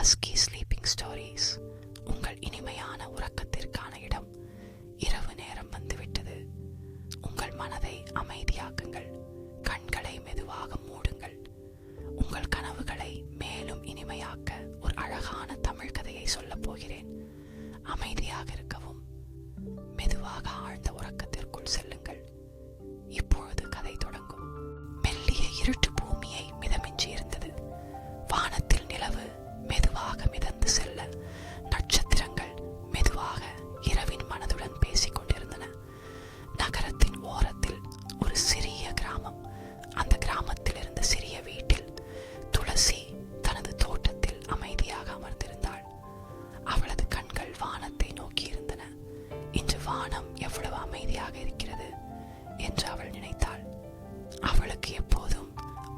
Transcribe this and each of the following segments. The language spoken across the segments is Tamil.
ஹஸ்கி ஸ்லீப்பிங் ஸ்டோரிஸ் உங்கள் இனிமையான உறக்கத்திற்கான இடம் இரவு நேரம் வந்துவிட்டது. உங்கள் மனதை அமைதியாக்குங்கள். கண்களை மெதுவாக மூடுங்கள். உங்கள் கனவுகளை மேலும் இனிமையாக்க ஒரு அழகான தமிழ் கதையை சொல்லப் போகிறேன். அமைதியாக இருக்கவும் மெதுவாக ஆழ்ந்த உறக்கத்திற்குள் செல்லுங்கள். இப்பொழுது கதை தொடங்கும். மெல்லிய இருட்டு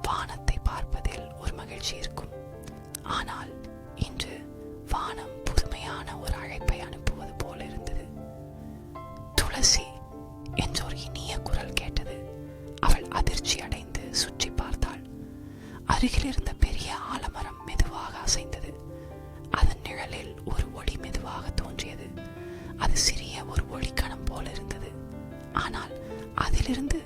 வானத்தை பார்ப்பதில் ஒரு மகிழ்ச்சி இருக்கும். ஆனால் இன்று வானம் புதுமையான ஒரு அழைப்பை அனுப்புவது போல இருந்தது. துளசி என்ற ஒரு இனிய குரல் கேட்டது. அவள் அதிர்ச்சி அடைந்து சுற்றி பார்த்தாள். அருகில் இருந்த பெரிய ஆலமரம் மெதுவாக அசைந்தது. அதன் நிழலில் ஒரு ஒளி மெதுவாக தோன்றியது. அது சிறிய ஒரு ஒளிக்கணம் போல இருந்தது. ஆனால் அதிலிருந்து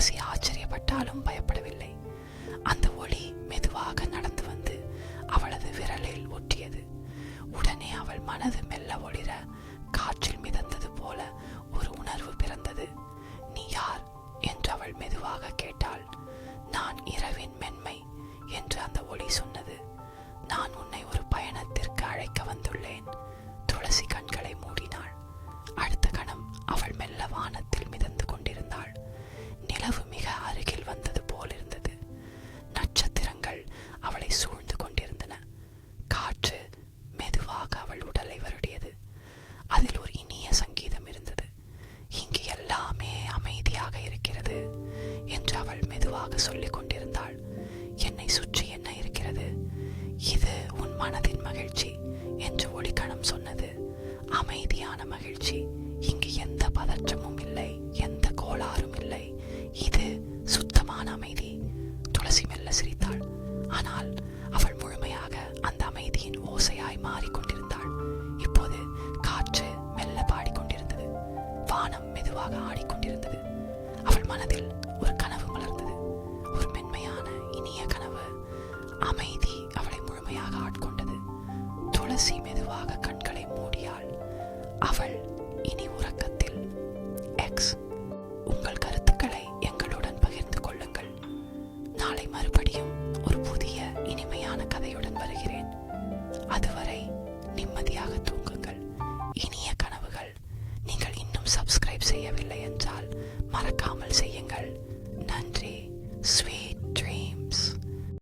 துளசி ஆச்சரியப்பட்டாலும் பயப்படவில்லை. அந்த ஒளி மெதுவாக நடந்து வந்து அவளது விரலில் ஒட்டியது. உடனே அவள் மனது மெல்ல ஒளிர காற்றில் மிதந்தது போல ஒரு உணர்வு பிறந்தது. நீ யார்? என்று அவள் மெதுவாக கேட்டாள். நான் இரவின் மென்மை என்று அந்த ஒளி சொன்னது. நான் உன்னை ஒரு பயணத்திற்கு அழைக்க வந்துள்ளேன் துளசி கண்களை மூடினாள். அடுத்த கணம் அவள் மெல்ல வானத்தில் மிதந்து கொண்டிருந்தாள். மெதுவாக சொல்லிக் கொண்டிருந்தாள். என்னை சுற்றி என்ன இருக்கிறது? இது உன் மனதின் மகிழ்ச்சி என்று ஒளிக்கணம் சொன்னது. அமைதியான மகிழ்ச்சி. இங்கு எந்த பதற்றமும் இல்லை எந்த கோளாறும் இல்லை. இது சுத்தமான அமைதி துளசி மெல்ல சிரித்தாள். ஆனால் அவள் முழுமையாக அந்த அமைதியின் ஓசையாய் மாறிக்கொண்டிருந்தாள். இப்போது காற்று மெல்ல பாடிக்கொண்டிருந்தது. வானம் மெதுவாக ஆடிக்கொண்டிருந்தது. அவள் மனதில் அவள் இனி உறக்கத்தில். எக்ஸ் உங்கள் கருத்துக்களை எங்களுடன் பகிர்ந்து கொள்ளுங்கள். நாளை மறுபடியும் ஒரு புதிய இனிமையான கதையுடன் வருகிறேன். அதுவரை நிம்மதியாக தூங்குங்கள். இனிய கனவுகள் நீங்கள் இன்னும் சப்ஸ்கிரைப் செய்யவில்லை.